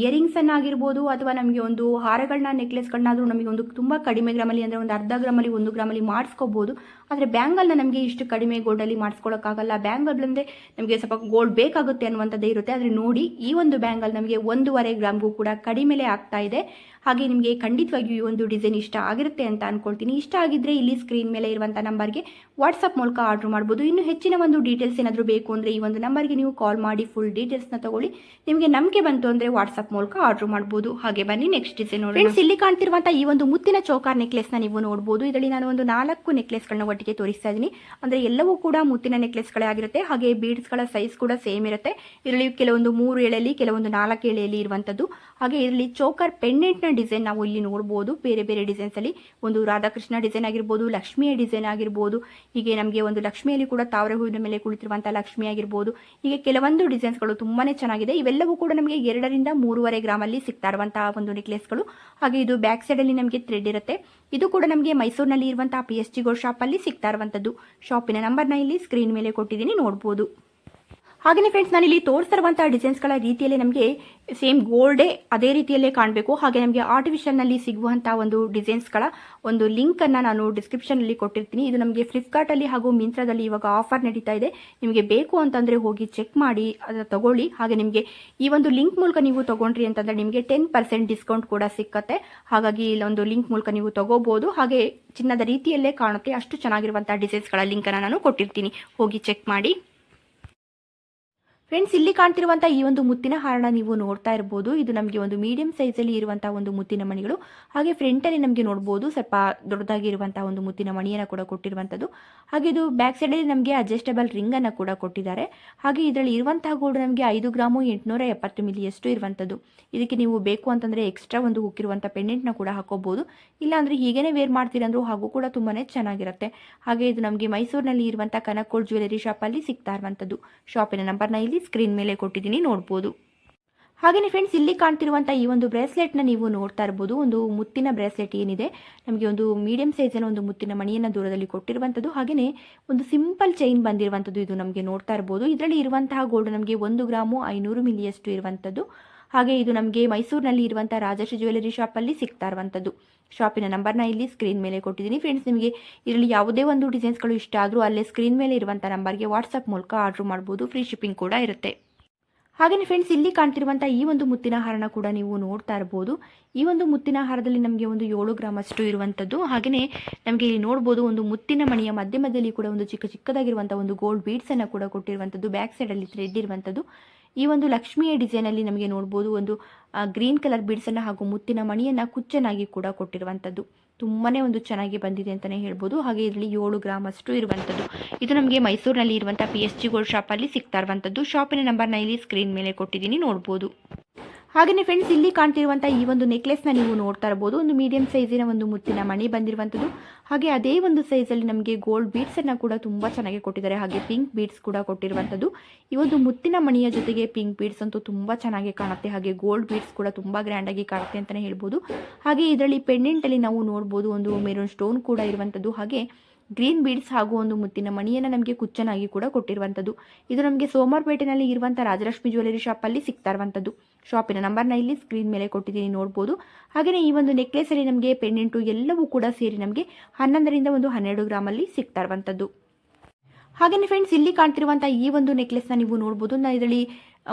ಇಯರಿಂಗ್ಸನ್ನು ಆಗಿರ್ಬೋದು ಅಥವಾ ನಮಗೆ ಒಂದು ಹಾರಗಳನ್ನ ನೆಕ್ಲೆಸ್ಗಳನ್ನಾದರೂ ನಮಗೆ ಒಂದು ತುಂಬ ಕಡಿಮೆ ಗ್ರಾಮಲ್ಲಿ ಅಂದರೆ ಒಂದು ಅರ್ಧ ಗ್ರಾಮಲ್ಲಿ ಒಂದು ಗ್ರಾಮಲ್ಲಿ ಮಾಡಿಸ್ಕೋಬೋದು. ಆದರೆ ಬ್ಯಾಂಗಲ್ನ ನಮಗೆ ಇಷ್ಟು ಕಡಿಮೆ ಗೋಲ್ಡಲ್ಲಿ ಮಾಡಿಸ್ಕೊಳ್ಳೋಕ್ಕಾಗಲ್ಲ ಬ್ಯಾಂಗಲ್ ಅಂದರೆ ನಮಗೆ ಸ್ವಲ್ಪ ಗೋಲ್ಡ್ ಬೇಕಾಗುತ್ತೆ ಅನ್ನುವಂಥದ್ದೇ ಇರುತ್ತೆ. ಆದರೆ ನೋಡಿ, ಈ ಒಂದು ಬ್ಯಾಂಗಲ್ ನಮಗೆ ಒಂದೂವರೆ ಗ್ರಾಮ್ಗೂ ಕೂಡ ಕಡಿಮೆಲೆ ಆಗ್ತಾ ಇದೆ. ಹಾಗೆ ನಿಮಗೆ ಖಂಡಿತವಾಗಿಯೂ ಈ ಒಂದು ಡಿಸೈನ್ ಇಷ್ಟ ಆಗಿರುತ್ತೆ ಅಂತ ಅನ್ಕೊಳ್ತೀನಿ. ಇಷ್ಟ ಆಗಿದ್ರೆ ಇಲ್ಲಿ ಸ್ಕ್ರೀನ್ ಮೇಲೆ ಇರುವಂಥ ನಂಬರ್ಗೆ ವಾಟ್ಸಪ್ ಮೂಲಕ ಆರ್ಡರ್ ಮಾಡ್ಬೋದು. ಇನ್ನು ಹೆಚ್ಚಿನ ಒಂದು ಡೀಟೇಲ್ಸ್ ಏನಾದರೂ ಬೇಕು ಅಂದರೆ ಈ ಒಂದು ನಂಬರ್ಗೆ ನೀವು ಕಾಲ್ ಮಾಡಿ ಫುಲ್ ಡೀಟೇಲ್ಸ್ನ ತಗೊಳ್ಳಿ. ನಿಮಗೆ ನಂಬಿಕೆ ಬಂತು ಅಂದರೆ ವಾಟ್ಸಪ್ ಮೂಲಕ ಆರ್ಡರ್ ಮಾಡ್ಬೋದು. ಹಾಗೆ ಬನ್ನಿ ನೆಕ್ಸ್ಟ್ ಡಿಸೈನ್ ನೋಡಿ ಫ್ರೆಂಡ್ಸ್ ಇಲ್ಲಿ ಕಾಣ್ತಿರುವಂಥ ಈ ಒಂದು ಮುತ್ತಿನ ಚೌಕಾರ್ ನೆಕ್ಲೆಸ್ನ ನೀವು ನೋಡ್ಬೋದು. ಇದರಲ್ಲಿ ನಾನು ಒಂದು ನಾಲ್ಕು ನೆಕ್ಲೆಸ್ಗಳನ್ನ ಒಟ್ಟಿಗೆ ತೋರಿಸ್ತಾ ಇದ್ದೀನಿ. ಅಂದರೆ ಎಲ್ಲವೂ ಕೂಡ ಮುತ್ತಿನ ನೆಕ್ಲೆಸ್ಗಳೇ ಆಗಿರುತ್ತೆ. ಹಾಗೆ ಬೀಡ್ಸ್ಗಳ ಸೈಜ್ ಕೂಡ ಸೇಮ್ ಇರುತ್ತೆ. ಇದರಲ್ಲಿ ಕೆಲವೊಂದು ಮೂರು ಎಳೆಯಲ್ಲಿ, ಕೆಲವೊಂದು ನಾಲ್ಕು ಎಳೆಯಲ್ಲಿ ಇರುವಂಥದ್ದು ಹಾಗೆ ಇದರಲ್ಲಿ ಪೆಂಡೆಂಟ್ ಪೆಂಡೆಂಟ್ನ ಡಿಸೈನ್ ನಾವು ಇಲ್ಲಿ ನೋಡಬಹುದು ಬೇರೆ ಬೇರೆ ಡಿಸೈನ್ಸ್ ಅಲ್ಲಿ ಒಂದು ರಾಧಾಕೃಷ್ಣ ಡಿಸೈನ್ ಆಗಿರ್ಬೋದು, ಲಕ್ಷ್ಮಿಯ ಡಿಸೈನ್ ಆಗಿರ್ಬೋದು, ಹೀಗೆ ನಮಗೆ ಒಂದು ಲಕ್ಷ್ಮಿಯಲ್ಲಿ ಕೂಡ ತಾವರೆ ಹೂವಿನ ಮೇಲೆ ಕುಳಿತಿರುವಂತಹ ಲಕ್ಷ್ಮಿ ಆಗಿರ್ಬೋದು, ಹೀಗೆ ಕೆಲವೊಂದು ಡಿಸೈನ್ಸ್ಗಳು ತುಂಬಾನೇ ಚೆನ್ನಾಗಿದೆ. ಇವೆಲ್ಲವೂ ಕೂಡ ನಮಗೆ ಎರಡರಿಂದ ಮೂರುವರೆ ಗ್ರಾಮಲ್ಲಿ ಸಿಗ್ತಾ ಇರುವಂತಹ ಒಂದು ನೆಕ್ಲೆಸ್ಗಳು ಹಾಗೆ ಇದು ಬ್ಯಾಕ್ ಸೈಡಲ್ಲಿ ನಮಗೆ ಥ್ರೆಡ್ ಇರುತ್ತೆ. ಇದು ಕೂಡ ನಮಗೆ ಮೈಸೂರಿನಲ್ಲಿ ಇರುವಂತಹ ಪಿ ಎಸ್ ಜಿ ಗೋಲ್ಡ್ ಶಾಪಲ್ಲಿ ಸಿಗ್ತಾ ಇರುವಂಥದ್ದು. ಶಾಪಿನ ನಂಬರ್ನ ಇಲ್ಲಿ ಸ್ಕ್ರೀನ್ ಮೇಲೆ ಕೊಟ್ಟಿದ್ದೀನಿ, ನೋಡ್ಬೋದು. ಹಾಗೆಯೇ ಫ್ರೆಂಡ್ಸ್ ನಾನು ನಾನಿಲ್ಲಿ ತೋರಿಸಿರುವಂತಹ ಡಿಸೈನ್ಸ್ಗಳ ರೀತಿಯಲ್ಲಿ ನಮಗೆ ಸೇಮ್ ಗೋಲ್ಡೇ ಅದೇ ರೀತಿಯಲ್ಲೇ ಕಾಣಬೇಕು. ಹಾಗೆ ನಮಗೆ ಆರ್ಟಿಫಿಷಿಯಲ್ನಲ್ಲಿ ಸಿಗುವಂತಹ ಒಂದು ಡಿಸೈನ್ಸ್ಗಳ ಒಂದು ಲಿಂಕನ್ನು ನಾನು ಡಿಸ್ಕ್ರಿಪ್ಷನಲ್ಲಿ ಕೊಟ್ಟಿರ್ತೀನಿ. ಇದು ನಮಗೆ ಫ್ಲಿಪ್ಕಾರ್ಟಲ್ಲಿ ಹಾಗೂ ಮಿಂತ್ರಾದಲ್ಲಿ ಇವಾಗ ಆಫರ್ ನಡೀತಾ ಇದೆ. ನಿಮಗೆ ಬೇಕು ಅಂತಂದರೆ ಹೋಗಿ ಚೆಕ್ ಮಾಡಿ ಅದನ್ನು ತಗೊಳ್ಳಿ. ಹಾಗೆ ನಿಮಗೆ ಈ ಒಂದು ಲಿಂಕ್ ಮೂಲಕ ನೀವು ತಗೊಂಡ್ರಿ ಅಂತಂದರೆ ನಿಮಗೆ ಟೆನ್ ಪರ್ಸೆಂಟ್ ಡಿಸ್ಕೌಂಟ್ ಕೂಡ ಸಿಕ್ಕತ್ತೆ. ಹಾಗಾಗಿ ಇಲ್ಲೊಂದು ಲಿಂಕ್ ಮೂಲಕ ನೀವು ತಗೋಬಹುದು ಹಾಗೆ ಚಿನ್ನದ ರೀತಿಯಲ್ಲೇ ಕಾಣುತ್ತೆ. ಅಷ್ಟು ಚೆನ್ನಾಗಿರುವಂಥ ಡಿಸೈನ್ಸ್ಗಳ ಲಿಂಕನ್ನು ನಾನು ಕೊಟ್ಟಿರ್ತೀನಿ. ಹೋಗಿ ಚೆಕ್ ಮಾಡಿ. ಫ್ರೆಂಡ್ಸ್ ಇಲ್ಲಿ ಕಾಣ್ತಿರುವಂತ ಈ ಒಂದು ಮುತ್ತಿನ ಹಾರಣ ನೀವು ನೋಡ್ತಾ ಇರಬಹುದು ಇದು ನಮಗೆ ಒಂದು ಮೀಡಿಯಂ ಸೈಜ್ ಅಲ್ಲಿ ಇರುವಂತ ಒಂದು ಮುತ್ತಿನ ಮಣಿಗಳು. ಹಾಗೆ ಫ್ರಂಟಲ್ಲಿ ನಮಗೆ ನೋಡಬಹುದು ಸ್ವಲ್ಪ ದೊಡ್ಡದಾಗಿರುವಂಥ ಒಂದು ಮುತ್ತಿನ ಮಣಿಯನ್ನ ಕೂಡ ಕೊಟ್ಟಿರುವಂತದ್ದು. ಹಾಗೆ ಇದು ಬ್ಯಾಕ್ ಸೈಡ್ ಅಲ್ಲಿ ನಮಗೆ ಅಡ್ಜಸ್ಟಬಲ್ ಅನ್ನ ಕೂಡ ಕೊಟ್ಟಿದ್ದಾರೆ. ಹಾಗೆ ಇದರಲ್ಲಿ ಇರುವಂತಹ ಗೋಲ್ಡ್ ನಮಗೆ ಐದು ಗ್ರಾಮು ಎಂಟುನೂರ ಎಪ್ಪತ್ತು ಮಿಲಿಯಷ್ಟು ಇರುವಂತದ್ದು. ಇದಕ್ಕೆ ನೀವು ಬೇಕು ಅಂತಂದ್ರೆ ಎಕ್ಸ್ಟ್ರಾ ಒಂದು ಹುಕ್ಕಿರುವಂತಹ ಪೆಂಡೆಂಟ್ನ ಕೂಡ ಹಾಕೋಬೋದು. ಇಲ್ಲಾಂದರೆ ಹೀಗೇನೆ ವೇರ್ ಮಾಡ್ತೀರಂದ್ರೂ ಹಾಗೂ ಕೂಡ ತುಂಬಾನೇ ಚೆನ್ನಾಗಿರುತ್ತೆ. ಹಾಗೆ ಇದು ನಮಗೆ ಮೈಸೂರಿನಲ್ಲಿ ಇರುವಂಥ ಕನಕೋಲ್ಡ್ ಜ್ಯುವೆಲರಿ ಅಲ್ಲಿ ಸಿಗ್ತಾ ಇರುವಂಥದ್ದು ಶಾಪಿನ ನಂಬರ್ನ ಇಲ್ಲಿ ಸ್ಕ್ರೀನ್ ಮೇಲೆ ಕೊಟ್ಟಿದ್ದೀನಿ, ನೋಡ್ಬೋದು. ಹಾಗೆಯೇ ಫ್ರೆಂಡ್ಸ್ ಇಲ್ಲಿ ಕಾಣ್ತಿರುವಂಥ ಈ ಒಂದು ಬ್ರೇಸ್ಲೆಟ್ನ ನೀವು ನೋಡ್ತಾ ಇರ್ಬೋದು. ಒಂದು ಮುತ್ತಿನ ಬ್ರೇಸ್ಲೆಟ್ ಏನಿದೆ. ನಮಗೆ ಒಂದು ಮೀಡಿಯಂ ಸೈಜಿನ ಒಂದು ಮುತ್ತಿನ ಮಣಿಯನ್ನು ದೂರದಲ್ಲಿ ಕೊಟ್ಟಿರುವಂಥದ್ದು ಹಾಗೆಯೇ ಒಂದು ಸಿಂಪಲ್ ಚೈನ್ ಬಂದಿರುವಂಥದ್ದು ಇದು ನಮಗೆ ನೋಡ್ತಾ ಇರ್ಬೋದು. ಇದರಲ್ಲಿ ಇರುವಂತಹ ಗೋಲ್ಡ್ ನಮಗೆ ಒಂದು ಗ್ರಾಮು ಐನೂರು ಮಿಲಿಯಷ್ಟು ಇರುವಂಥದ್ದು ಹಾಗೆ ಇದು ನಮಗೆ ಮೈಸೂರಿನಲ್ಲಿ ಇರುವಂಥ ರಾಜಶ್ರೀ ಜ್ಯುವೆಲರಿ ಶಾಪಲ್ಲಿ ಸಿಗ್ತಾ ಇರುವಂಥದ್ದು ಶಾಪಿನ ನಂಬರ್ನ ಇಲ್ಲಿ ಸ್ಕ್ರೀನ್ ಮೇಲೆ ಕೊಟ್ಟಿದ್ದೀನಿ. ಫ್ರೆಂಡ್ಸ್ ನಿಮಗೆ ಇದರಲ್ಲಿ ಯಾವುದೇ ಒಂದು ಡಿಸೈನ್ಸ್ಗಳು ಇಷ್ಟ ಆದರೂ ಅಲ್ಲೇ ಸ್ಕ್ರೀನ್ ಮೇಲೆ ಇರುವಂಥ ನಂಬರ್ಗೆ ವಾಟ್ಸಪ್ ಮೂಲಕ ಆರ್ಡ್ರ್ ಮಾಡ್ಬೋದು. ಫ್ರೀ ಶಿಪ್ಪಿಂಗ್ ಕೂಡ ಇರುತ್ತೆ. ಹಾಗೆಯೇ ಫ್ರೆಂಡ್ಸ್ ಇಲ್ಲಿ ಕಾಣ್ತಿರುವಂಥ ಈ ಒಂದು ಮುತ್ತಿನ ಹಾರನ ಕೂಡ ನೀವು ನೋಡ್ತಾ ಇರ್ಬೋದು. ಈ ಒಂದು ಮುತ್ತಿನ ಹಾರದಲ್ಲಿ ನಮಗೆ ಒಂದು ಏಳು ಗ್ರಾಮ್ ಅಷ್ಟು ಇರುವಂಥದ್ದು ಹಾಗೆಯೇ ನಮಗೆ ಇಲ್ಲಿ ನೋಡ್ಬೋದು ಒಂದು ಮುತ್ತಿನ ಮಣಿಯ ಮಧ್ಯ ಮಧ್ಯದಲ್ಲಿ ಕೂಡ ಒಂದು ಚಿಕ್ಕ ಚಿಕ್ಕದಾಗಿರುವಂಥ ಒಂದು ಗೋಲ್ಡ್ ಬೀಡ್ಸನ್ನು ಕೂಡ ಕೊಟ್ಟಿರುವಂಥದ್ದು ಬ್ಯಾಕ್ ಸೈಡಲ್ಲಿ ಥ್ರೆಡ್ ಇರುವಂಥದ್ದು ಈ ಒಂದು ಲಕ್ಷ್ಮಿಯ ಡಿಸೈನಲ್ಲಿ ನಮಗೆ ನೋಡ್ಬೋದು ಒಂದು ಗ್ರೀನ್ ಕಲರ್ ಬಿಡ್ಸನ್ನು ಹಾಗೂ ಮುತ್ತಿನ ಮಣಿಯನ್ನು ಕುಚ್ಚನಾಗಿ ಕೂಡ ಕೊಟ್ಟಿರುವಂಥದ್ದು. ತುಂಬಾ ಒಂದು ಚೆನ್ನಾಗಿ ಬಂದಿದೆ ಅಂತಲೇ ಹೇಳ್ಬೋದು. ಹಾಗೆ ಇದರಲ್ಲಿ ಏಳು ಗ್ರಾಮ್ ಅಷ್ಟು ಇರುವಂಥದ್ದು. ಇದು ನಮಗೆ ಮೈಸೂರಿನಲ್ಲಿ ಇರುವಂಥ ಪಿ ಎಸ್ ಜಿ ಗೋಲ್ಡ್ ಶಾಪಲ್ಲಿ ಸಿಗ್ತಾ ಇರುವಂಥದ್ದು. ಶಾಪಿನ ನಂಬರ್ನ ಇಲ್ಲಿ ಸ್ಕ್ರೀನ್ ಮೇಲೆ ಕೊಟ್ಟಿದ್ದೀನಿ, ನೋಡ್ಬೋದು. ಹಾಗೆಯೇ ಫ್ರೆಂಡ್ಸ್ ಇಲ್ಲಿ ಕಾಣ್ತಿರುವಂಥ ಈ ಒಂದು ನೆಕ್ಲೆಸ್ನ ನೀವು ನೋಡ್ತಾ ಇರ್ಬೋದು. ಒಂದು ಮೀಡಿಯಂ ಸೈಜಿನ ಒಂದು ಮುತ್ತಿನ ಮಣಿ ಬಂದಿರುವಂಥದ್ದು ಹಾಗೆ ಅದೇ ಒಂದು ಸೈಜಲ್ಲಿ ನಮಗೆ ಗೋಲ್ಡ್ ಬೀಡ್ಸನ್ನು ಕೂಡ ತುಂಬ ಚೆನ್ನಾಗಿ ಕೊಟ್ಟಿದ್ದಾರೆ. ಹಾಗೆ ಪಿಂಕ್ ಬೀಡ್ಸ್ ಕೂಡ ಕೊಟ್ಟಿರುವಂಥದ್ದು ಈ ಒಂದು ಮುತ್ತಿನ ಮಣಿಯ ಜೊತೆಗೆ ಪಿಂಕ್ ಬೀಡ್ಸ್ ಅಂತೂ ತುಂಬ ಚೆನ್ನಾಗಿ ಕಾಣುತ್ತೆ. ಹಾಗೆ ಗೋಲ್ಡ್ ಬೀಡ್ಸ್ ಕೂಡ ತುಂಬ ಗ್ರ್ಯಾಂಡಾಗಿ ಕಾಣುತ್ತೆ ಅಂತಲೇ ಹೇಳ್ಬೋದು. ಹಾಗೆ ಇದರಲ್ಲಿ ಪೆಂಡೆಂಟಲ್ಲಿ ನಾವು ನೋಡ್ಬೋದು ಒಂದು ಮೆರೂನ್ ಸ್ಟೋನ್ ಕೂಡ ಇರುವಂಥದ್ದು ಹಾಗೆ ಗ್ರೀನ್ ಬೀಡ್ಸ್ ಹಾಗೂ ಒಂದು ಮುತ್ತಿನ ಮಣಿಯನ್ನು ನಮಗೆ ಕುಚ್ಚನಾಗಿ ಕೂಡ ಕೊಟ್ಟಿರುವಂಥದ್ದು. ಇದು ನಮಗೆ ಸೋಮವಾರಪೇಟೆನಲ್ಲಿ ಇರುವಂಥ ರಾಜಲಕ್ಷ್ಮಿ ಜ್ಯುವೆಲರಿ ಶಾಪಲ್ಲಿ ಸಿಗ್ತಾ ಇರುವಂಥದ್ದು. ಶಾಪಿನ ನಂಬರ್ನ ಇಲ್ಲಿ ಸ್ಕ್ರೀನ್ ಮೇಲೆ ಕೊಟ್ಟಿದ್ದೀನಿ, ನೋಡ್ಬೋದು. ಹಾಗೆಯೇ ಈ ಒಂದು ನೆಕ್ಲೆಸಲ್ಲಿ ನಮಗೆ ಪೆಂಡೆಂಟು ಎಲ್ಲವೂ ಕೂಡ ಸೇರಿ ನಮಗೆ ಹನ್ನೊಂದರಿಂದ ಒಂದು ಹನ್ನೆರಡು ಗ್ರಾಮಲ್ಲಿ ಸಿಗ್ತಾ ಇರುವಂಥದ್ದು. ಹಾಗೆಯೇ ಫ್ರೆಂಡ್ಸ್ ಇಲ್ಲಿ ಕಾಣ್ತಿರುವಂಥ ಈ ಒಂದು ನೆಕ್ಲೆಸ್ನ ನೀವು ನೋಡ್ಬೋದು. ನಾನು ಇದರಲ್ಲಿ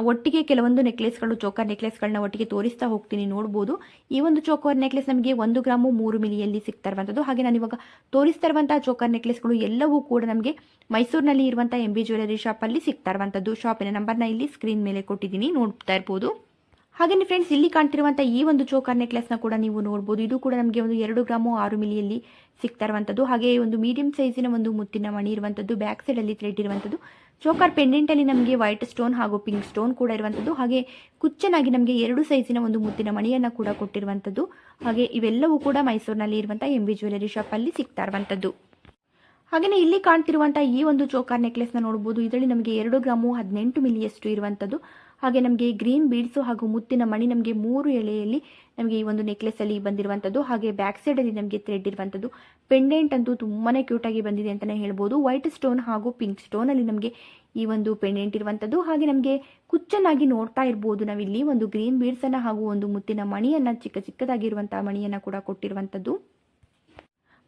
ಒಟ್ಟಿಗೆ ಕೆಲವೊಂದು ನೆಕ್ಲೆಸ್ಗಳು ಚೋಕರ್ ನೆಕ್ಲೆಸ್ಗಳನ್ನ ಒಟ್ಟಿಗೆ ತೋರಿಸ್ತಾ ಹೋಗ್ತೀನಿ, ನೋಡ್ಬೋದು. ಈ ಒಂದು ಚೋಕರ್ ನೆಕ್ಲೆಸ್ ನಮಗೆ ಒಂದು ಗ್ರಾಮು ಮೂರು ಮಿಲಿಯಲ್ಲಿ ಸಿಗ್ತಾ ಇರುವಂಥದ್ದು. ಹಾಗೆ ನಾನು ಇವಾಗ ತೋರಿಸ್ತಾ ಇರುವಂತಹ ಚೋಕರ್ ನೆಕ್ಲೆಸ್ಗಳು ಎಲ್ಲವೂ ಕೂಡ ನಮಗೆ ಮೈಸೂರಿನಲ್ಲಿ ಇರುವಂಥ ಎಂ ಬಿ ಜ್ಯುವೆಲರಿ ಶಾಪಲ್ಲಿ ಸಿಗ್ತಾ ಇರುವಂಥದ್ದು. ಶಾಪಿನ ನಂಬರ್ನ ಇಲ್ಲಿ ಸ್ಕ್ರೀನ್ ಮೇಲೆ ಕೊಟ್ಟಿದ್ದೀನಿ, ನೋಡ್ತಾ ಇರ್ಬೋದು. ಹಾಗೆಯೇ ಫ್ರೆಂಡ್ಸ್ ಇಲ್ಲಿ ಕಾಣ್ತಿರುವಂಥ ಈ ಒಂದು ಚೋಕರ್ ನೆಕ್ಲೆಸ್ನ ಕೂಡ ನೀವು ನೋಡ್ಬೋದು. ಇದು ಕೂಡ ನಮಗೆ ಒಂದು ಎರಡು ಗ್ರಾಮು ಆರು ಮಿಲಿಯಲ್ಲಿ ಸಿಗ್ತಾ ಇರುವಂಥದ್ದು ಹಾಗೆ ಒಂದು ಮೀಡಿಯಂ ಸೈಜಿನ ಒಂದು ಮುತ್ತಿನ ಮಣಿ ಇರುವಂಥದ್ದು ಬ್ಯಾಕ್ ಸೈಡಲ್ಲಿ ಥ್ರೆಡ್ ಇರುವಂತದ್ದು. ಚೋಕರ್ ಪೆಂಡೆಂಟಲ್ಲಿ ನಮಗೆ ವೈಟ್ ಸ್ಟೋನ್ ಹಾಗೂ ಪಿಂಕ್ ಸ್ಟೋನ್ ಕೂಡ ಇರುವಂಥದ್ದು ಹಾಗೆ ಕುಚ್ಚನಾಗಿ ನಮಗೆ ಎರಡು ಸೈಜಿನ ಒಂದು ಮುತ್ತಿನ ಮಣಿಯನ್ನು ಕೂಡ ಕೊಟ್ಟಿರುವಂಥದ್ದು ಹಾಗೆ ಇವೆಲ್ಲವೂ ಕೂಡ ಮೈಸೂರಿನಲ್ಲಿ ಇರುವಂಥ ಎಂ ಬಿ ಜ್ಯುವೆಲರಿ ಶಾಪಲ್ಲಿ ಸಿಗ್ತಾ ಇರುವಂಥದ್ದು ಹಾಗೆಯೇ ಇಲ್ಲಿ ಕಾಣ್ತಿರುವಂಥ ಈ ಒಂದು ಚೋಕರ್ನ ನೋಡಬಹುದು ಇದರಲ್ಲಿ ನಮಗೆ ಎರಡು ಗ್ರಾಮು ಹದಿನೆಂಟು ಮಿಲಿಯಷ್ಟು ಇರುವಂಥದ್ದು ಹಾಗೆ ನಮಗೆ ಗ್ರೀನ್ ಬೀಡ್ಸು ಹಾಗೂ ಮುತ್ತಿನ ಮಣಿ ನಮಗೆ ಮೂರು ಎಳೆಯಲ್ಲಿ ನಮಗೆ ಈ ಒಂದು ನೆಕ್ಲೆಸಲ್ಲಿ ಬಂದಿರುವಂಥದ್ದು ಹಾಗೆ ಬ್ಯಾಕ್ ಸೈಡಲ್ಲಿ ನಮಗೆ ಥ್ರೆಡ್ ಇರುವಂಥದ್ದು ಪೆಂಡೆಂಟ್ ಅಂತೂ ತುಂಬಾ ಕ್ಯೂಟಾಗಿ ಬಂದಿದೆ ಅಂತಲೇ ಹೇಳ್ಬೋದು. ವೈಟ್ ಸ್ಟೋನ್ ಹಾಗೂ ಪಿಂಕ್ ಸ್ಟೋನಲ್ಲಿ ನಮಗೆ ಈ ಒಂದು ಪೆಂಡೆಂಟ್ ಇರುವಂಥದ್ದು ಹಾಗೆ ನಮಗೆ ಕುಚ್ಚನಾಗಿ ನೋಡ್ತಾ ಇರ್ಬೋದು ನಾವಿಲ್ಲಿ. ಒಂದು ಗ್ರೀನ್ ಬೀಡ್ಸನ್ನು ಹಾಗೂ ಒಂದು ಮುತ್ತಿನ ಮಣಿಯನ್ನು ಚಿಕ್ಕ ಚಿಕ್ಕದಾಗಿರುವಂಥ ಮಣಿಯನ್ನು ಕೂಡ ಕೊಟ್ಟಿರುವಂಥದ್ದು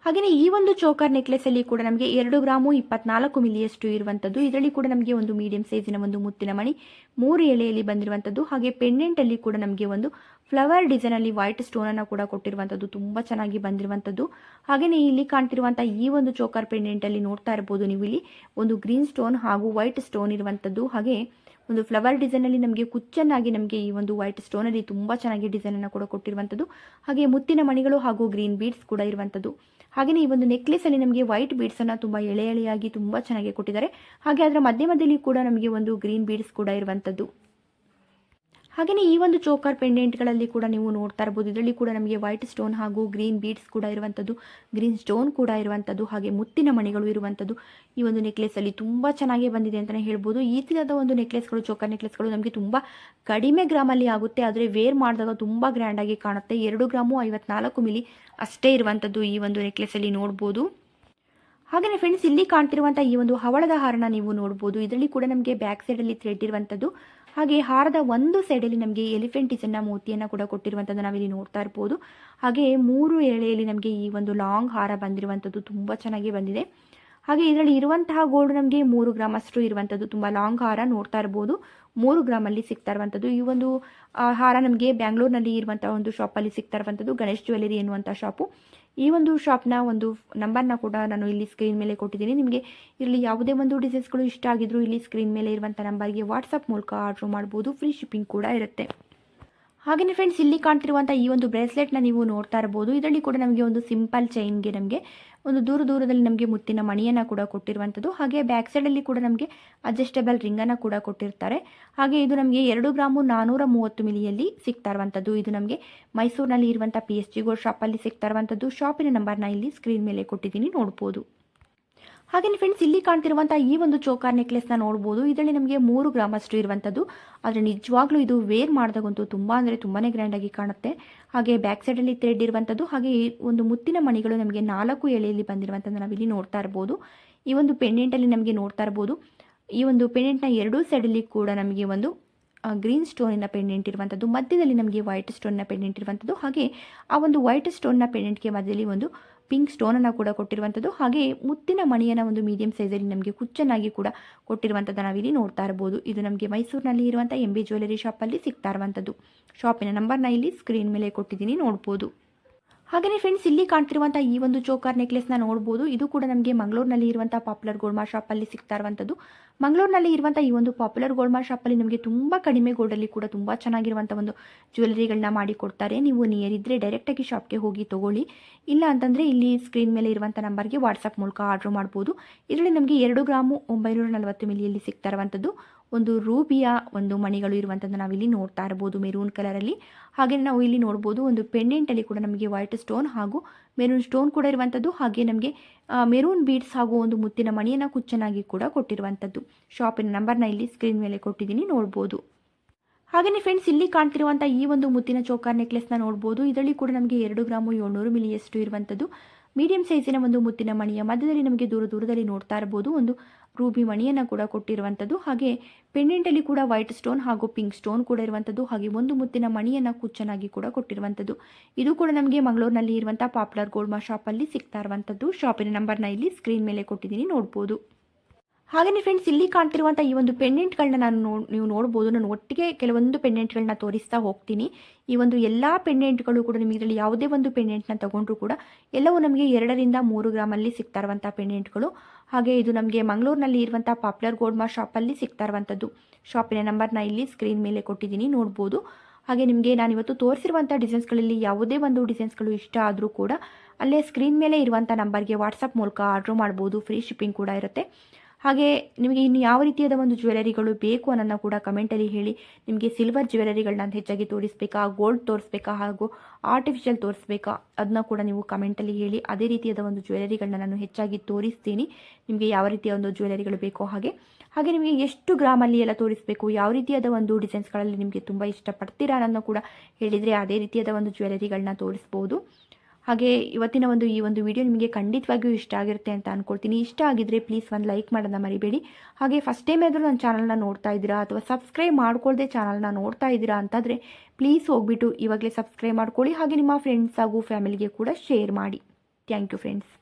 ಹಾಗೆಯೇ ಈ ಒಂದು ಚೋಕರ್ ನೆಕ್ಲೆಸಲ್ಲಿ ಕೂಡ ನಮಗೆ ಎರಡು ಗ್ರಾಮು ಇಪ್ಪತ್ನಾಲ್ಕು ಮಿಲಿಯಷ್ಟು ಇರುವಂಥದ್ದು ಇದರಲ್ಲಿ ಕೂಡ ನಮಗೆ ಒಂದು ಮೀಡಿಯಂ ಸೈಜಿನ ಒಂದು ಮುತ್ತಿನ ಮಣಿ, ಮೂರು ಎಳೆಯಲ್ಲಿ ಬಂದಿರುವಂಥದ್ದು ಹಾಗೆ ಪೆಂಡೆಂಟಲ್ಲಿ ಕೂಡ ನಮಗೆ ಒಂದು ಫ್ಲವರ್ ಡಿಸೈನಲ್ಲಿ ವೈಟ್ ಸ್ಟೋನ್ ಅನ್ನು ಕೂಡ ಕೊಟ್ಟಿರುವಂಥದ್ದು ತುಂಬ ಚೆನ್ನಾಗಿ ಬಂದಿರುವಂಥದ್ದು ಹಾಗೆಯೇ ಇಲ್ಲಿ ಕಾಣ್ತಿರುವಂಥ ಈ ಒಂದು ಚೋಕರ್ ಪೆಂಡೆಂಟಲ್ಲಿ ನೋಡ್ತಾ ಇರ್ಬೋದು ನೀವು ಇಲ್ಲಿ ಒಂದು ಗ್ರೀನ್ ಸ್ಟೋನ್ ಹಾಗೂ ವೈಟ್ ಸ್ಟೋನ್ ಇರುವಂಥದ್ದು ಹಾಗೆ ಒಂದು ಫ್ಲವರ್ ಡಿಸೈನಲ್ಲಿ ನಮಗೆ ಕುಚ್ಚನ್ನಾಗಿ ನಮಗೆ ಈ ಒಂದು ವೈಟ್ ಸ್ಟೋನಲ್ಲಿ ತುಂಬ ಚೆನ್ನಾಗಿ ಡಿಸೈನನ್ನು ಕೂಡ ಕೊಟ್ಟಿರುವಂಥದ್ದು ಹಾಗೆ ಮುತ್ತಿನ ಮಣಿಗಳು ಹಾಗೂ ಗ್ರೀನ್ ಬೀಡ್ಸ್ ಕೂಡ ಇರುವಂಥದ್ದು ಹಾಗೆಯೇ ಈ ಒಂದು ನೆಕ್ಲೆಸಲ್ಲಿ ನಮಗೆ ವೈಟ್ ಬೀಡ್ಸನ್ನು ತುಂಬ ಎಳೆ ಎಳೆಯಾಗಿ ತುಂಬ ಚೆನ್ನಾಗಿ ಕೊಟ್ಟಿದ್ದಾರೆ. ಹಾಗೆ ಅದರ ಮಧ್ಯ ಮಧ್ಯದಲ್ಲಿ ಕೂಡ ನಮಗೆ ಒಂದು ಗ್ರೀನ್ ಬೀಡ್ಸ್ ಕೂಡ ಇರುವಂಥದ್ದು ಹಾಗೆಯೇ ಈ ಒಂದು ಚೋಕರ್ ಪೆಂಡೆಂಟ್ಗಳಲ್ಲಿ ಕೂಡ ನೀವು ನೋಡ್ತಾ ಇರ್ಬೋದು. ಇದರಲ್ಲಿ ಕೂಡ ನಮಗೆ ವೈಟ್ ಸ್ಟೋನ್ ಹಾಗೂ ಗ್ರೀನ್ ಬೀಡ್ಸ್ ಕೂಡ ಇರುವಂಥದ್ದು, ಗ್ರೀನ್ ಸ್ಟೋನ್ ಕೂಡ ಇರುವಂಥದ್ದು, ಹಾಗೆ ಮುತ್ತಿನ ಮಣಿಗಳು ಇರುವಂಥದ್ದು ಈ ಒಂದು ನೆಕ್ಲೆಸಲ್ಲಿ ತುಂಬ ಚೆನ್ನಾಗಿ ಬಂದಿದೆ ಅಂತಲೇ ಹೇಳ್ಬೋದು. ಈ ಥರದ ಒಂದು ನೆಕ್ಲೆಸ್ಗಳು, ಚೋಕರ್ ನೆಕ್ಲೆಸ್ಗಳು ನಮಗೆ ತುಂಬ ಕಡಿಮೆ ಗ್ರಾಮಲ್ಲಿ ಆಗುತ್ತೆ, ಆದರೆ ವೇರ್ ಮಾಡಿದಾಗ ತುಂಬ ಗ್ರ್ಯಾಂಡಾಗಿ ಕಾಣುತ್ತೆ. ಎರಡು ಗ್ರಾಮು ಐವತ್ನಾಲ್ಕು ಮಿಲಿ ಅಷ್ಟೇ ಇರುವಂಥದ್ದು ಈ ಒಂದು ನೆಕ್ಲೆಸಲ್ಲಿ ನೋಡ್ಬೋದು. ಹಾಗೆಯೇ ಫ್ರೆಂಡ್ಸ್, ಇಲ್ಲಿ ಕಾಣ್ತಿರುವಂಥ ಈ ಒಂದು ಹವಳದ ಹಾರನ ನೀವು ನೋಡ್ಬೋದು. ಇದರಲ್ಲಿ ಕೂಡ ನಮಗೆ ಬ್ಯಾಕ್ ಸೈಡಲ್ಲಿ ಥ್ರೆಡ್ ಇರುವಂಥದ್ದು ಹಾಗೆ ಹಾರದ ಒಂದು ಸೈಡಲ್ಲಿ ನಮಗೆ ಎಲಿಫೆಂಟ್ ಡಿಸೈನ್ನ ಮೂತಿಯನ್ನು ಕೂಡ ಕೊಟ್ಟಿರುವಂಥದ್ದು ನಾವಿಲ್ಲಿ ನೋಡ್ತಾ ಇರ್ಬೋದು. ಹಾಗೆ ಮೂರು ಎಳೆಯಲ್ಲಿ ನಮಗೆ ಈ ಒಂದು ಲಾಂಗ್ ಹಾರ ಬಂದಿರುವಂಥದ್ದು ತುಂಬ ಚೆನ್ನಾಗಿ ಬಂದಿದೆ. ಹಾಗೆ ಇದರಲ್ಲಿ ಇರುವಂತಹ ಗೋಲ್ಡ್ ನಮಗೆ ಮೂರು ಗ್ರಾಮ್ ಅಷ್ಟು ಇರುವಂಥದ್ದು ತುಂಬ ಲಾಂಗ್ ಹಾರ ನೋಡ್ತಾ ಇರ್ಬೋದು. ಮೂರು ಗ್ರಾಮಲ್ಲಿ ಸಿಗ್ತಾ ಇರುವಂಥದ್ದು ಈ ಒಂದು ಹಾರ ನಮಗೆ ಬ್ಯಾಂಗ್ಳೂರಿನಲ್ಲಿ ಇರುವಂಥ ಒಂದು ಶಾಪಲ್ಲಿ ಸಿಗ್ತಾ ಇರುವಂಥದ್ದು ಗಣೇಶ್ ಜ್ಯುವೆಲರಿ ಎನ್ನುವಂಥ ಶಾಪು ಈ ಒಂದು ಶಾಪ್ನ ಒಂದು ನಂಬರ್ನ ಕೂಡ ನಾನು ಇಲ್ಲಿ ಸ್ಕ್ರೀನ್ ಮೇಲೆ ಕೊಟ್ಟಿದ್ದೀನಿ. ನಿಮಗೆ ಇಲ್ಲಿ ಯಾವುದೇ ಒಂದು ಡಿಸೈನ್ಸ್ಗಳು ಇಷ್ಟ ಆಗಿದ್ರು ಇಲ್ಲಿ ಸ್ಕ್ರೀನ್ ಮೇಲೆ ಇರುವಂಥ ನಂಬರ್ಗೆ ವಾಟ್ಸಪ್ ಮೂಲಕ ಆರ್ಡ್ರ್ ಮಾಡ್ಬೋದು. ಫ್ರೀ ಶಿಪ್ಪಿಂಗ್ ಕೂಡ ಇರುತ್ತೆ. ಹಾಗೆಯೇ ಫ್ರೆಂಡ್ಸ್ ಇಲ್ಲಿ ಕಾಣ್ತಿರುವಂಥ ಈ ಒಂದು ಬ್ರೇಸ್ಲೆಟ್ನ ನೀವು ನೋಡ್ತಾ ಇರ್ಬೋದು. ಇದರಲ್ಲಿ ಕೂಡ ನಮಗೆ ಒಂದು ಸಿಂಪಲ್ ಚೈನ್ಗೆ ನಮಗೆ ಒಂದು ದೂರ ದೂರದಲ್ಲಿ ನಮಗೆ ಮುತ್ತಿನ ಮಣಿಯನ್ನು ಕೂಡ ಕೊಟ್ಟಿರುವಂಥದ್ದು ಹಾಗೆ ಬ್ಯಾಕ್ ಸೈಡಲ್ಲಿ ಕೂಡ ನಮಗೆ ಅಡ್ಜಸ್ಟಬಲ್ ರಿಂಗನ್ನು ಕೂಡ ಕೊಟ್ಟಿರ್ತಾರೆ. ಹಾಗೆ ಇದು ನಮಗೆ ಎರಡು ಗ್ರಾಮು ನಾನ್ನೂರ ಮೂವತ್ತು ಮಿಲಿಯಲ್ಲಿ ಸಿಗ್ತಾ ಇರುವಂಥದ್ದು ಇದು ನಮಗೆ ಮೈಸೂರಿನಲ್ಲಿ ಇರುವಂಥ ಪಿ ಎಸ್ ಜಿ ಗೋಲ್ಡ್ ಶಾಪಲ್ಲಿ ಸಿಗ್ತಾ ಇರುವಂಥದ್ದು ಶಾಪಿನ ನಂಬರ್ನ ಇಲ್ಲಿ ಸ್ಕ್ರೀನ್ ಮೇಲೆ ಕೊಟ್ಟಿದ್ದೀನಿ. ನೋಡ್ಬೋದು. ಹಾಗೆಯೇ ಫ್ರೆಂಡ್ಸ್ ಇಲ್ಲಿ ಕಾಣ್ತಿರುವಂತಹ ಈ ಒಂದು ಚೋಕಾರ್ನ ನೋಡಬಹುದು ಇದರಲ್ಲಿ ನಮಗೆ ಮೂರು ಗ್ರಾಮಷ್ಟು ಇರುವಂಥದ್ದು ಆದರೆ ನಿಜವಾಗ್ಲೂ ಇದು ವೇರ್ ಮಾಡಿದಾಗಂತೂ ತುಂಬ ಅಂದರೆ ಗ್ರ್ಯಾಂಡ್ ಆಗಿ ಕಾಣುತ್ತೆ. ಹಾಗೆ ಬ್ಯಾಕ್ ಸೈಡಲ್ಲಿ ಥ್ರೆಡ್ ಇರುವಂಥದ್ದು ಹಾಗೆ ಒಂದು ಮುತ್ತಿನ ಮಣಿಗಳು ನಮಗೆ ನಾಲ್ಕು ಎಳೆಯಲ್ಲಿ ಬಂದಿರುವಂಥದ್ದು ನಾವಿಲ್ಲಿ ನೋಡ್ತಾ ಇರಬಹುದು ಈ ಒಂದು ಪೆಂಡೆಂಟಲ್ಲಿ ನಮಗೆ ನೋಡ್ತಾ ಇರಬಹುದು ಈ ಒಂದು ಪೆಂಡೆಂಟ್ನ ಎರಡೂ ಸೈಡಲ್ಲಿ ಕೂಡ ನಮಗೆ ಒಂದು ಗ್ರೀನ್ ಸ್ಟೋನಿನ ಪೆಂಡೆಂಟ್ ಇರುವಂಥದ್ದು ಮಧ್ಯದಲ್ಲಿ ನಮಗೆ ವೈಟ್ ಸ್ಟೋನ್ನ ಪೆಂಡೆಂಟ್ ಇರುವಂಥದ್ದು ಹಾಗೆ ಆ ಒಂದು ವೈಟ್ ಸ್ಟೋನ್ನ ಪೆಂಡೆಂಟ್ಗೆ ಮಧ್ಯದಲ್ಲಿ ಒಂದು ಪಿಂಕ್ ಸ್ಟೋನನ್ನು ಕೂಡ ಕೊಟ್ಟಿರುವಂಥದ್ದು. ಹಾಗೆ ಮುತ್ತಿನ ಮಣಿಯನ್ನು ಒಂದು ಮೀಡಿಯಂ ಸೈಜಲ್ಲಿ ನಮಗೆ ಕುಚ್ಚನಾಗಿ ಕೂಡ ಕೊಟ್ಟಿರುವಂಥದ್ದು ನಾವಿಲ್ಲಿ ನೋಡ್ತಾ ಇರ್ಬೋದು. ಇದು ನಮಗೆ ಮೈಸೂರಿನಲ್ಲಿ ಇರುವಂಥ ಎಂ ಬಿ ಜ್ಯುವೆಲರಿ ಶಾಪಲ್ಲಿ ಸಿಗ್ತಾ ಇರುವಂಥದ್ದು. ಶಾಪಿನ ನಂಬರ್ನ ಇಲ್ಲಿ ಸ್ಕ್ರೀನ್ ಮೇಲೆ ಕೊಟ್ಟಿದ್ದೀನಿ, ನೋಡ್ಬೋದು. ಹಾಗೆಯೇ ಫ್ರೆಂಡ್ಸ್ ಇಲ್ಲಿ ಕಾಣ್ತಿರುವಂಥ ಈ ಒಂದು ಚೋಕಾರ್ ನೆಕ್ಲೆಸ್ನ ನೋಡ್ಬೋದು. ಇದು ಕೂಡ ನಮಗೆ ಮಂಗಳೂರಿನಲ್ಲಿ ಇರುವಂಥ ಪಾಪ್ಯುಲರ್ ಗೋಲ್ಮಾ ಶಾಪಲ್ಲಿ ಸಿಗ್ತಾ ಇರುವಂಥದ್ದು ಮಂಗಳೂರಿನಲ್ಲಿ ಇರುವಂಥ ಈ ಒಂದು ಪಾಪ್ಯುಲರ್ ಗೋಲ್ಮಾ ಶಾಪಲ್ಲಿ ನಿಮಗೆ ತುಂಬ ಕಡಿಮೆ ಗೋಲ್ಡಲ್ಲಿ ಕೂಡ ತುಂಬ ಚೆನ್ನಾಗಿರುವಂಥ ಒಂದು ಜ್ಯುವೆಲರಿಗಳನ್ನ ಮಾಡಿ ಕೊಡ್ತಾರೆ. ನೀವು ನಿಯರ್ ಇದ್ದರೆ ಡೈರೆಕ್ಟಾಗಿ ಶಾಪ್ಗೆ ಹೋಗಿ ತೊಗೊಳ್ಳಿ. ಇಲ್ಲ ಅಂತಂದರೆ ಇಲ್ಲಿ ಸ್ಕ್ರೀನ್ ಮೇಲೆ ಇರುವಂಥ ನಂಬರ್ಗೆ ವಾಟ್ಸಪ್ ಮೂಲಕ ಆರ್ಡ್ರ್ ಮಾಡ್ಬೋದು. ಇದರಲ್ಲಿ ನಮಗೆ ಎರಡು ಗ್ರಾಮು ಒಂಬೈನೂರ ನಲವತ್ತು ಮಿಲಿಯಲ್ಲಿ ಸಿಗ್ತಾ ಇರುವಂಥದ್ದು ಒಂದು ರೂಬಿಯ ಒಂದು ಮಣಿಗಳು ಇರುವಂಥದ್ದು ನಾವಿಲ್ಲಿ ನೋಡ್ತಾ ಇರ್ಬೋದು ಮೆರೂನ್ ಕಲರಲ್ಲಿ ಹಾಗೆ ನಾವು ಇಲ್ಲಿ ನೋಡ್ಬೋದು ಒಂದು ಪೆಂಡೆಂಟಲ್ಲಿ ಕೂಡ ನಮಗೆ ವೈಟ್ ಸ್ಟೋನ್ ಹಾಗೂ ಮೆರೂನ್ ಸ್ಟೋನ್ ಕೂಡ ಇರುವಂಥದ್ದು ಹಾಗೆ ನಮಗೆ ಮೆರೂನ್ ಬೀಡ್ಸ್ ಹಾಗೂ ಒಂದು ಮುತ್ತಿನ ಮಣಿಯನ್ನು ಕುಚ್ಚನಾಗಿ ಕೂಡ ಕೊಟ್ಟಿರುವಂಥದ್ದು ಶಾಪಿನ ನಂಬರ್ನ ಇಲ್ಲಿ ಸ್ಕ್ರೀನ್ ಮೇಲೆ ಕೊಟ್ಟಿದ್ದೀನಿ, ನೋಡ್ಬೋದು. ಹಾಗೆಯೇ ಫ್ರೆಂಡ್ಸ್ ಇಲ್ಲಿ ಕಾಣ್ತಿರುವಂಥ ಈ ಒಂದು ಮುತ್ತಿನ ಚೋಕರ್ ನೆಕ್ಲೆಸ್ನ ನೋಡ್ಬೋದು. ಇದರಲ್ಲಿ ಕೂಡ ನಮಗೆ ಎರಡು ಗ್ರಾಮು ಏಳ್ನೂರು ಮಿಲಿಯಷ್ಟು ಇರುವಂಥದ್ದು ಮೀಡಿಯಂ ಸೈಜಿನ ಒಂದು ಮುತ್ತಿನ ಮಣಿಯ ಮಧ್ಯದಲ್ಲಿ ನಮಗೆ ದೂರ ದೂರದಲ್ಲಿ ನೋಡ್ತಾ ಇರಬಹುದು ಒಂದು ರೂಬಿ ಮಣಿಯನ್ನು ಕೂಡ ಕೊಟ್ಟಿರುವಂಥದ್ದು. ಹಾಗೆ ಪೆಂಡೆಂಟಲ್ಲಿ ಕೂಡ ವೈಟ್ ಸ್ಟೋನ್ ಹಾಗೂ ಪಿಂಕ್ ಸ್ಟೋನ್ ಕೂಡ ಇರುವಂಥದ್ದು. ಹಾಗೆ ಒಂದು ಮುತ್ತಿನ ಮಣಿಯನ್ನು ಕುಚ್ಚನಾಗಿ ಕೂಡ ಕೊಟ್ಟಿರುವಂಥದ್ದು. ಇದು ಕೂಡ ನಮಗೆ ಮಂಗಳೂರಿನಲ್ಲಿ ಇರುವಂಥ ಪಾಪ್ಯುಲರ್ ಶಾಪ್ ಶಾಪಲ್ಲಿ ಸಿಗ್ತಾ ಇರುವಂಥದ್ದು. ಶಾಪಿನ ನಂಬರ್ನ ಇಲ್ಲಿ ಸ್ಕ್ರೀನ್ ಮೇಲೆ ಕೊಟ್ಟಿದ್ದೀನಿ. ನೋಡ್ಬೋದು. ಹಾಗೆಯೇ ಫ್ರೆಂಡ್ಸ್ ಇಲ್ಲಿ ಕಾಣ್ತಿರುವಂಥ ಈ ಒಂದು ಪೆಂಡೆಂಟ್ಗಳನ್ನ ನಾನು ನೋ, ನೀವು ನೋಡ್ಬೋದು. ನಾನು ಒಟ್ಟಿಗೆ ಕೆಲವೊಂದು ಪೆಂಡೆಂಟ್ಗಳನ್ನ ತೋರಿಸ್ತಾ ಹೋಗ್ತೀನಿ. ಈ ಒಂದು ಎಲ್ಲ ಪೆಂಡೆಂಟ್ಗಳು ಕೂಡ ನಿಮಗೆ ಇದರಲ್ಲಿ ಯಾವುದೇ ಒಂದು ಪೆಂಡೆಂಟ್ನ ತಗೊಂಡ್ರು ಕೂಡ ಎಲ್ಲವೂ ನಮಗೆ ಎರಡರಿಂದ ಮೂರು ಗ್ರಾಮಲ್ಲಿ ಸಿಗ್ತಾ ಇರುವಂಥ ಪೆಂಡೆಂಟ್ಗಳು ಹಾಗೆ ಇದು ನಮಗೆ ಮಂಗಳೂರಿನಲ್ಲಿ ಇರುವಂಥ ಪಾಪ್ಯುಲರ್ ಗೋಲ್ಮಾ ಶಾಪಲ್ಲಿ ಸಿಗ್ತಾ ಇರುವಂಥದ್ದು ಶಾಪಿನ ನಂಬರ್ನ ಇಲ್ಲಿ ಸ್ಕ್ರೀನ್ ಮೇಲೆ ಕೊಟ್ಟಿದ್ದೀನಿ, ನೋಡ್ಬೋದು. ಹಾಗೆ ನಿಮಗೆ ನಾನು ಇವತ್ತು ತೋರಿಸಿರುವಂಥ ಡಿಸೈನ್ಸ್ಗಳಲ್ಲಿ ಯಾವುದೇ ಒಂದು ಡಿಸೈನ್ಸ್ಗಳು ಇಷ್ಟ ಆದರೂ ಕೂಡ ಅಲ್ಲೇ ಸ್ಕ್ರೀನ್ ಮೇಲೆ ಇರುವಂಥ ನಂಬರ್ಗೆ ವಾಟ್ಸಪ್ ಮೂಲಕ ಆರ್ಡ್ರ್ ಮಾಡ್ಬೋದು. ಫ್ರೀ ಶಿಪ್ಪಿಂಗ್ ಕೂಡ ಇರುತ್ತೆ. ಹಾಗೆ ನಿಮಗೆ ಇನ್ನು ಯಾವ ರೀತಿಯಾದ ಒಂದು ಜ್ಯುವೆಲರಿಗಳು ಬೇಕು ಅನ್ನೋದನ್ನು ಕೂಡ ಕಮೆಂಟಲ್ಲಿ ಹೇಳಿ, ನಿಮಗೆ ಸಿಲ್ವರ್ ಜ್ಯುವೆಲರಿಗಳನ್ನ ಹೆಚ್ಚಾಗಿ ತೋರಿಸ್ಬೇಕಾ ಗೋಲ್ಡ್ ತೋರಿಸ್ಬೇಕಾ ಹಾಗೂ ಆರ್ಟಿಫಿಷಿಯಲ್ ತೋರಿಸ್ಬೇಕಾ ಅದನ್ನ ಕೂಡ ನೀವು ಕಮೆಂಟಲ್ಲಿ ಹೇಳಿ, ಅದೇ ರೀತಿಯಾದ ಒಂದು ಜ್ಯುವೆಲರಿಗಳನ್ನ ನಾನು ಹೆಚ್ಚಾಗಿ ತೋರಿಸ್ತೀನಿ, ನಿಮಗೆ ಯಾವ ರೀತಿಯ ಒಂದು ಜ್ಯುವೆಲರಿಗಳು ಬೇಕೋ ಹಾಗೆ. ಹಾಗೆ ನಿಮಗೆ ಎಷ್ಟು ಗ್ರಾಮಲ್ಲಿ ಎಲ್ಲ ತೋರಿಸಬೇಕು, ಯಾವ ರೀತಿಯಾದ ಒಂದು ಡಿಸೈನ್ಸ್ಗಳಲ್ಲಿ ನಿಮಗೆ ತುಂಬ ಇಷ್ಟಪಡ್ತೀರಾ ಅನ್ನೋದನ್ನು ಕೂಡ ಹೇಳಿದರೆ ಅದೇ ರೀತಿಯಾದ ಒಂದು ಜ್ಯುವೆಲರಿಗಳನ್ನ ತೋರಿಸ್ಬೋದು. ಹಾಗೆ ಇವತ್ತಿನ ಒಂದು ಈ ಒಂದು ವಿಡಿಯೋ ನಿಮಗೆ ಖಂಡಿತವಾಗಿಯೂ ಇಷ್ಟ ಆಗಿರುತ್ತೆ ಅಂತ ಅಂದ್ಕೊಳ್ತೀನಿ ಇಷ್ಟ ಆಗಿದ್ರೆ ಪ್ಲೀಸ್ ಒಂದು ಲೈಕ್ ಮಾಡೋದನ್ನ ಮರಿಬೇಡಿ. ಹಾಗೆ ಫಸ್ಟ್ ಟೈಮ್ ಆದರೂ ನನ್ನ ಚಾನಲ್ನ ನೋಡ್ತಾ ಇದ್ದೀರಾ ಅಥವಾ ಸಬ್ಸ್ಕ್ರೈಬ್ ಮಾಡ್ಕೊಳ್ಳದೆ ಚಾನಲ್ನ ನೋಡ್ತಾ ಇದ್ದೀರಾ ಅಂತಾದರೆ ಪ್ಲೀಸ್ ಹೋಗ್ಬಿಟ್ಟು ಇವಾಗಲೇ ಸಬ್ಸ್ಕ್ರೈಬ್ ಮಾಡ್ಕೊಳ್ಳಿ. ಹಾಗೆ ನಿಮ್ಮ ಫ್ರೆಂಡ್ಸ್ ಹಾಗೂ ಫ್ಯಾಮಿಲಿಗೆ ಕೂಡ ಶೇರ್ ಮಾಡಿ. Thank you friends